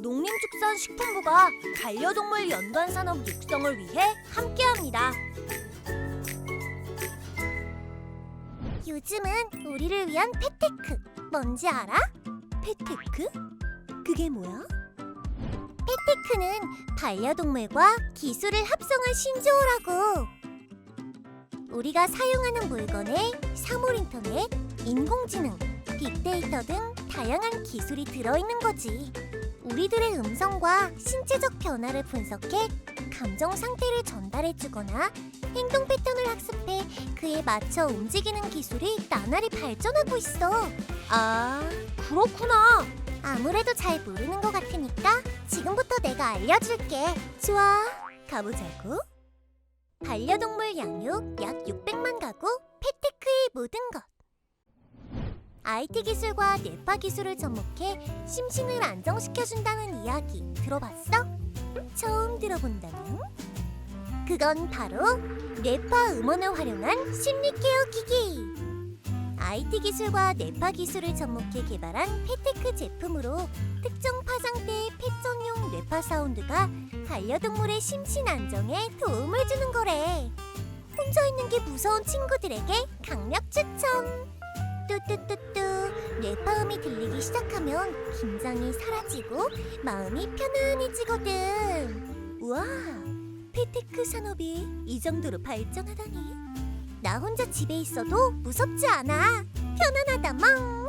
농림축산식품부가 반려동물 연관 산업 육성을 위해 함께합니다. 요즘은 우리를 위한 펫테크 뭔지 알아? 페테크? 그게 뭐야? 펫테크는 반려동물과 기술을 합성한 신조어라고. 우리가 사용하는 물건에 사물 인터넷, 인공지능, 빅데이터 등 다양한 기술이 들어있는 거지. 우리들의 음성과 신체적 변화를 분석해 감정 상태를 전달해주거나 행동 패턴을 학습해 그에 맞춰 움직이는 기술이 나날이 발전하고 있어. 아, 그렇구나. 아무래도 잘 모르는 것 같으니까 지금부터 내가 알려줄게. 좋아, 가보자고. 반려동물 양육 약 600만 가구, 펫테크의 모든 것. IT 기술과 뇌파 기술을 접목해 심신을 안정시켜준다는 이야기 들어봤어? 처음 들어본다면? 그건 바로 뇌파 음원을 활용한 심리 케어 기기. IT 기술과 뇌파 기술을 접목해 개발한 펫테크 제품으로 특정 파상대의 펫전용 뇌파 사운드가 반려동물의 심신 안정에 도움을 주는 거래. 혼자 있는 게 무서운 친구들에게 강력 추천. 뚜뚜뚜뚜 뇌파음이 들리기 시작하면 긴장이 사라지고 마음이 편안해지거든. 우와, 페테크 산업이 이 정도로 발전하다니. 나 혼자 집에 있어도 무섭지 않아. 편안하다 멍.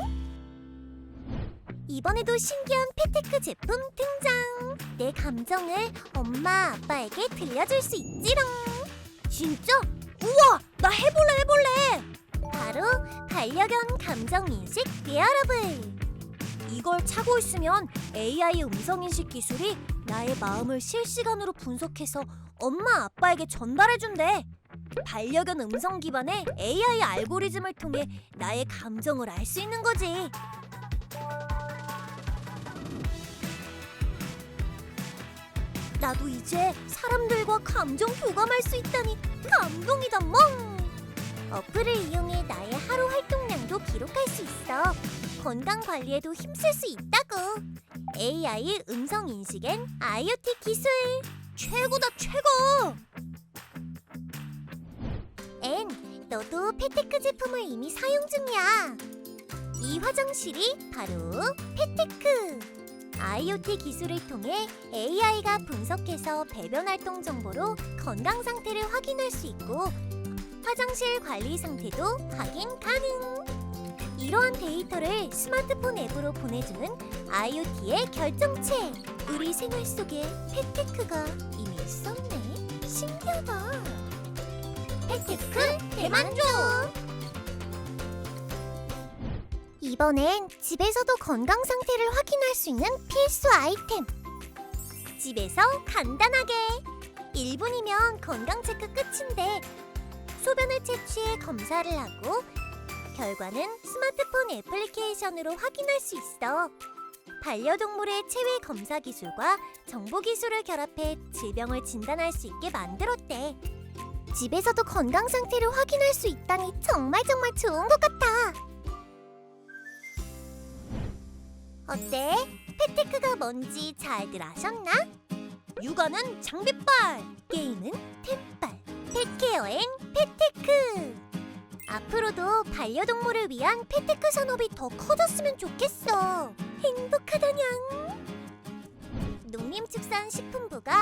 이번에도 신기한 펫테크 제품 등장. 내 감정을 엄마 아빠에게 들려줄 수 있지롱. 진짜? 우와, 나 해볼래 해볼래. 바로 반려견 감정 인식 웨어러블. 이걸 차고 있으면 AI 음성 인식 기술이 나의 마음을 실시간으로 분석해서 엄마 아빠에게 전달해준대. 반려견 음성 기반의 AI 알고리즘을 통해 나의 감정을 알 수 있는 거지. 나도 이제 사람들과 감정 교감할 수 있다니. 어플을 이용해 나의 하루 활동량도 기록할 수 있어. 건강 관리에도 힘쓸 수 있다고. AI 음성 인식엔 IoT 기술. 최고다 최고. 앤, 너도 페테크 제품을 이미 사용 중이야. 이 화장실이 바로 페테크. IoT 기술을 통해 AI가 분석해서 배변 활동 정보로 건강 상태를 확인할 수 있고 화장실 관리 상태도 확인 가능. 이러한 데이터를 스마트폰 앱으로 보내주는 IoT의 결정체. 우리 생활 속에 페테크가 이미 있었네. 신기하다. 팩테크 대만족! 이번엔 집에서도 건강 상태를 확인할 수 있는 필수 아이템. 집에서 간단하게 1분이면 건강 체크 끝인데 소변을 채취해 검사를 하고 결과는 스마트폰 애플리케이션으로 확인할 수 있어. 반려동물의 체외 검사 기술과 정보 기술을 결합해 질병을 진단할 수 있게 만들었대. 집에서도 건강 상태를 확인할 수 있다니 정말 정말 좋은 것 같아. 어때? 펫테크가 뭔지 잘들 아셨나? 육아는 장비빨, 게임은 템빨. 펫케어엔 펫테크. 앞으로도 반려동물을 위한 펫테크 산업이 더 커졌으면 좋겠어. 행복하다냥. 농림축산식품부가